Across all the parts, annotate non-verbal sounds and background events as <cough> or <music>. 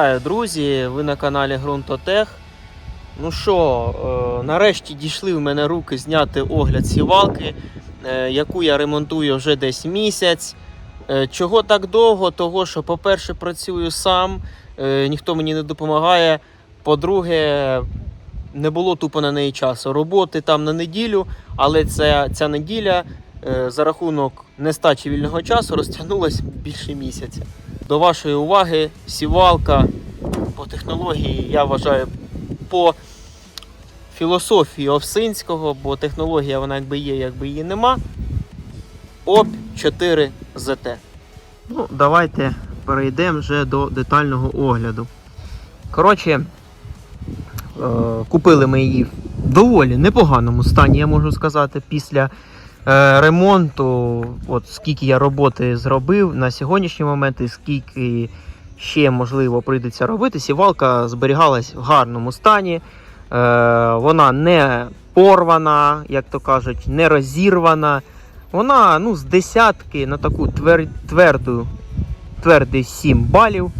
Вітаю, друзі! Ви на каналі Грунтотех. Ну що, е, нарешті дійшли в мене руки зняти огляд сівалки, е, яку я ремонтую вже десь місяць. Е, Чого так довго? Того, що, по-перше, працюю сам, ніхто мені не допомагає. По-друге, не було тупо на неї часу. Роботи там на неділю, але ця, ця неділя за рахунок нестачі вільного часу розтягнулася більше місяця. До вашої уваги, сівалка по технології, я вважаю, по філософії Овсинського, бо технологія вона якби є, якби її нема. ОП 4 ЗТ. Ну, давайте перейдемо вже до детального огляду. Коротше, е, купили ми її в доволі непоганому стані, я можу сказати, після ремонту, от скільки я роботи зробив на сьогоднішній момент і скільки ще можливо прийдеться робити, сівалка зберігалась в гарному стані. Е, вона не порвана, як то кажуть, не розірвана. Вона ну, з десятки на таку твер, тверду, твердий 7 балів.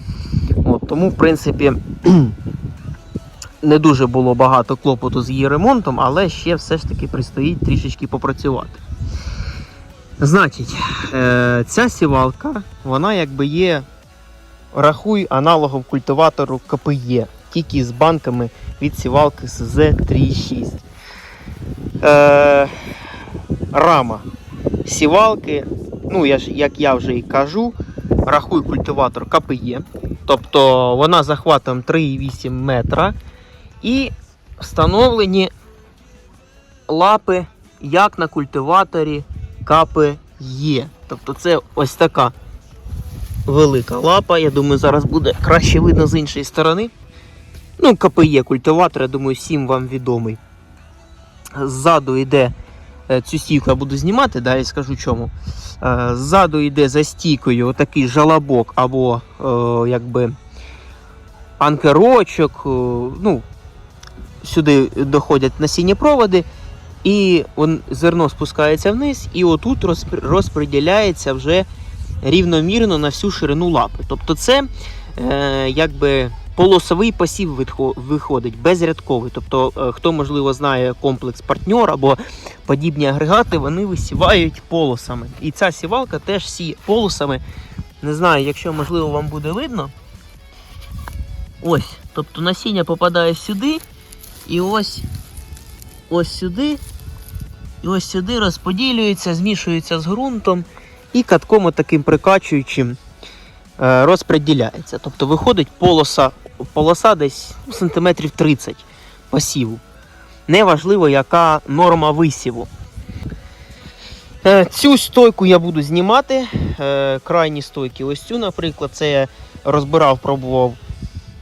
От, тому, в принципі, <clears throat> не дуже було багато клопоту з її ремонтом, але ще все ж таки предстоїть трішечки попрацювати. Значить, е, ця сівалка, вона якби є, рахуй аналогом культиватору КПЄ, тільки з банками від сівалки СЗ-3.6. Е, рама сівалки, ну я ж, як я вже і кажу, рахуй культиватор КПЄ. Тобто вона захватом 3,8 метра. І встановлені лапи, як на культиваторі КПЄ. Тобто це ось така велика лапа. Я думаю, зараз буде краще видно з іншої сторони. Ну, КПЄ культиватор, я думаю, всім вам відомий. Ззаду йде е, цю стійку я буду знімати, далі скажу чому. Е, Ззаду йде за стійкою отакий жалобок або е, якби анкерочок. Ну, сюди доходять насіння проводи, і зерно спускається вниз, і отут розподіляється вже рівномірно на всю ширину лапи. Тобто це е, якби полосовий посів виходить, безрядковий. Тобто, е, хто можливо знає комплекс партньор або подібні агрегати, вони висівають полосами. І ця сівалка теж сіє полосами. Не знаю, якщо можливо вам буде видно. Ось, тобто насіння попадає сюди, і ось, ось сюди, і ось сюди розподілюється, змішується з ґрунтом і катком таким прикачуючим е, розподіляється. Тобто виходить полоса, полоса десь ну, сантиметрів 30 посіву. Неважливо, яка норма висіву. Е, Цю стойку я буду знімати. е, Крайні стойки. Ось цю, наприклад, це я розбирав, пробував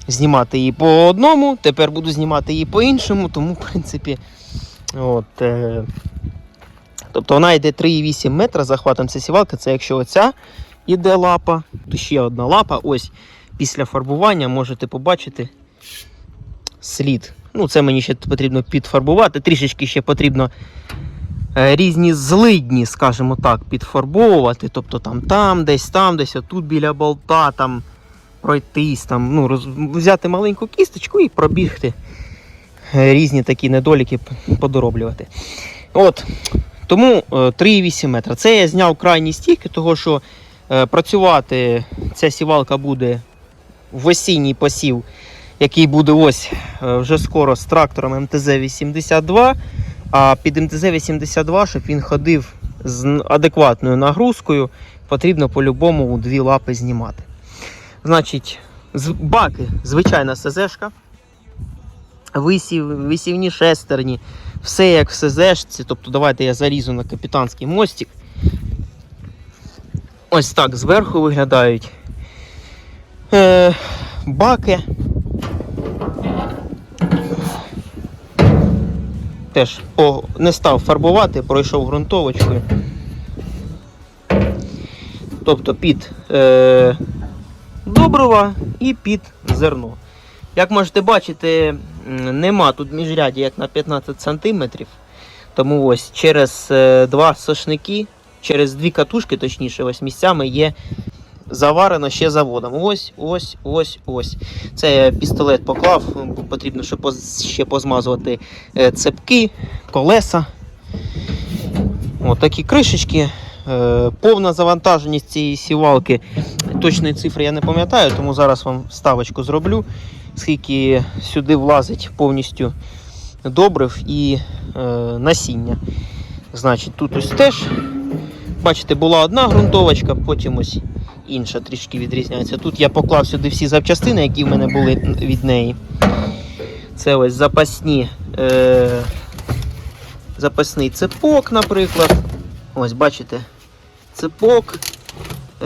знімати її по одному, тепер буду знімати її по іншому, тому, в принципі, от, е, тобто вона йде 3,8 метра захватом ця сівалка, це якщо оця іде лапа, то ще одна лапа. Ось після фарбування можете побачити слід. Ну, це мені ще потрібно підфарбувати, трішечки ще потрібно е, різні злидні, скажімо так, підфарбовувати. Тобто там, там, десь там, десь отут біля болта, там пройтись, там, ну, роз... взяти маленьку кісточку і пробігти різні такі недоліки подороблювати. От. Тому е, 3,8 метра. Це я зняв крайні стійки, того що е, працювати ця сівалка буде в осінній посів, який буде ось е, вже скоро з трактором МТЗ-82. А під МТЗ-82, щоб він ходив з адекватною нагрузкою, потрібно по-любому у дві лапи знімати. Значить, баки, звичайна СЗшка. Висів, висівні шестерні, все як в СЗшці. Тобто давайте я залізу на капітанський мостик. Ось так зверху виглядають. Е, баки. Теж по, не став фарбувати, пройшов ґрунтовочкою. Тобто під е, добрива і під зерно. Як можете бачити, нема тут міжрядя як на 15 см. Тому ось через е, два сошники, через дві катушки, точніше, ось місцями є заварено ще заводом. Ось, ось, ось, ось. Це я пістолет поклав, потрібно ще, позмазувати е, цепки, колеса. От такі кришечки. Е, Повна завантаженість цієї сівалки. Точної цифри я не пам'ятаю, тому зараз вам ставочку зроблю, скільки сюди влазить повністю добрив і е, насіння. Значить, тут ось теж, бачите, була одна ґрунтовочка, потім ось інша трішки відрізняється. Тут я поклав сюди всі запчастини, які в мене були від неї. Це ось запасні, е, запасний цепок, наприклад. Ось, бачите, цепок,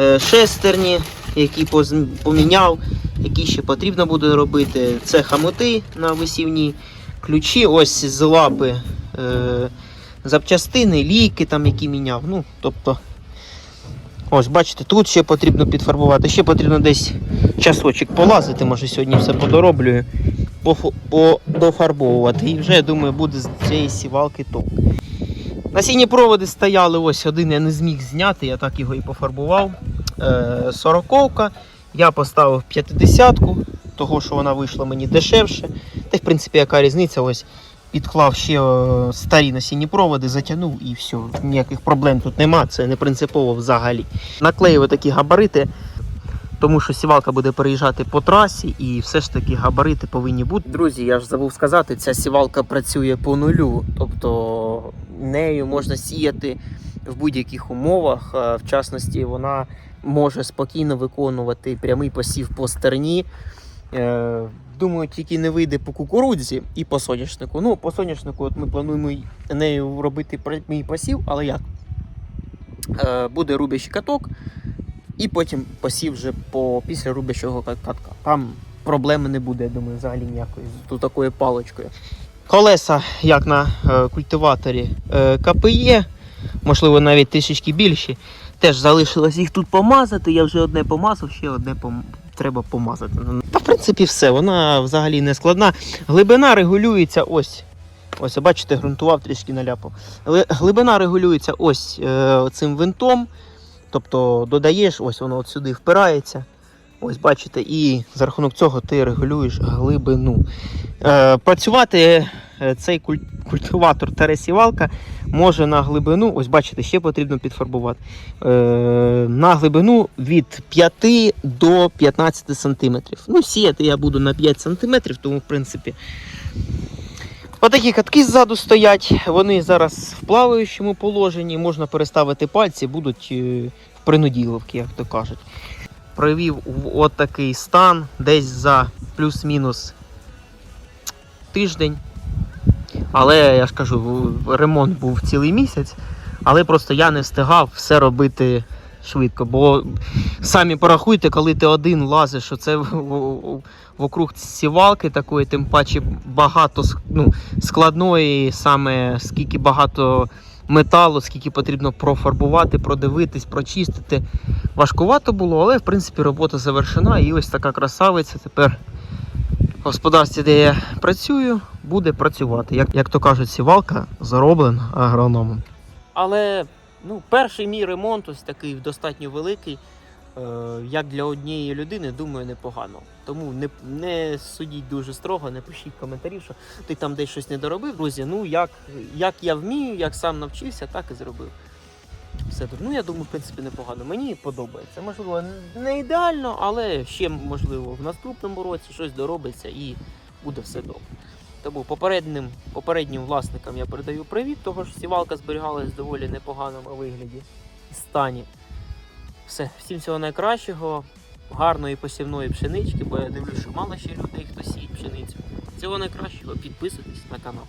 е, шестерні, які поміняв, які ще потрібно буде робити. Це хамути на висівні, ключі, ось з лапи. Е, запчастини, ліки, там, які міняв. Ну, тобто, ось бачите, тут ще потрібно підфарбувати, ще потрібно десь часочок полазити, може сьогодні все подороблюю, подофарбовувати. І вже, я думаю, буде з цієї сівалки толк. Насінні проводи стояли, ось один я не зміг зняти, я так його і пофарбував. Е, сороковка. Я поставив 50-ку, того що вона вийшла мені дешевше. Та в принципі, яка різниця, ось підклав ще е, старі насінні проводи, затягнув і все. Ніяких проблем тут нема, це не принципово взагалі. Наклеїв такі габарити, тому що сівалка буде переїжджати по трасі, і все ж таки габарити повинні бути. Друзі, я ж забув сказати, ця сівалка працює по нулю, тобто нею можна сіяти в будь-яких умовах. Е, В частності, вона може спокійно виконувати прямий посів по стерні. Е, Думаю, тільки не вийде по кукурудзі і по соняшнику. Ну, по соняшнику от ми плануємо нею робити прямий посів, але як? Е, Буде рубящий каток, і потім посів вже по, після рубящого катка. Там проблеми не буде, я думаю, взагалі ніякої з такою паличкою. Колеса, як на е, культиваторі КПЄ, можливо, навіть трішечки більші. Теж залишилось їх тут помазати. Я вже одне помазав, ще одне пом... треба помазати. Та в принципі все, вона взагалі не складна. Глибина регулюється ось. Ось, бачите, ґрунтував трішки наляпав. Глибина регулюється ось е, цим винтом. Тобто додаєш, ось воно от сюди впирається. Ось бачите, і за рахунок цього ти регулюєш глибину. Е, працювати цей куль- культиватор та сівалка може на глибину, ось бачите, ще потрібно підфарбувати. Е, на глибину від 5 до 15 см. Ну, сіяти я буду на 5 см, тому в принципі. Отакі катки ззаду стоять, вони зараз в плаваючому положенні, можна переставити пальці, будуть е, в принуділовки, як то кажуть. Привів в от стан десь за плюс-мінус тиждень. Але я ж кажу, ремонт був цілий місяць, але просто я не встигав все робити швидко. Бо самі порахуйте, коли ти один лазиш, в- вокруг сівалки такої, тим паче багато ну, складної, саме скільки багато металу, скільки потрібно профарбувати, продивитись, прочистити. Важкувато було, але в принципі робота завершена. І ось така красавиця тепер господарстві, де я працюю, буде працювати. Як, як то кажуть, сівалка зароблена агрономом. Але ну, перший мій ремонт ось такий достатньо великий. Е, як для однієї людини, думаю, непогано. Тому не, не судіть дуже строго, не пишіть коментарів, що ти там десь щось не доробив. Друзі, ну як, як я вмію, як сам навчився, так і зробив. Все. Ну, я думаю, в принципі, непогано. Мені подобається. Можливо, не ідеально, але ще, можливо, в наступному році щось доробиться і буде все добре. Тому попереднім, попереднім власникам я передаю привіт, того ж сівалка зберігалась в доволі непоганому вигляді і стані. Все, всім всього найкращого, гарної посівної пшенички, бо я дивлюся, що мало ще людей, хто сіє пшеницю. Всього найкращого, підписуйтесь на канал.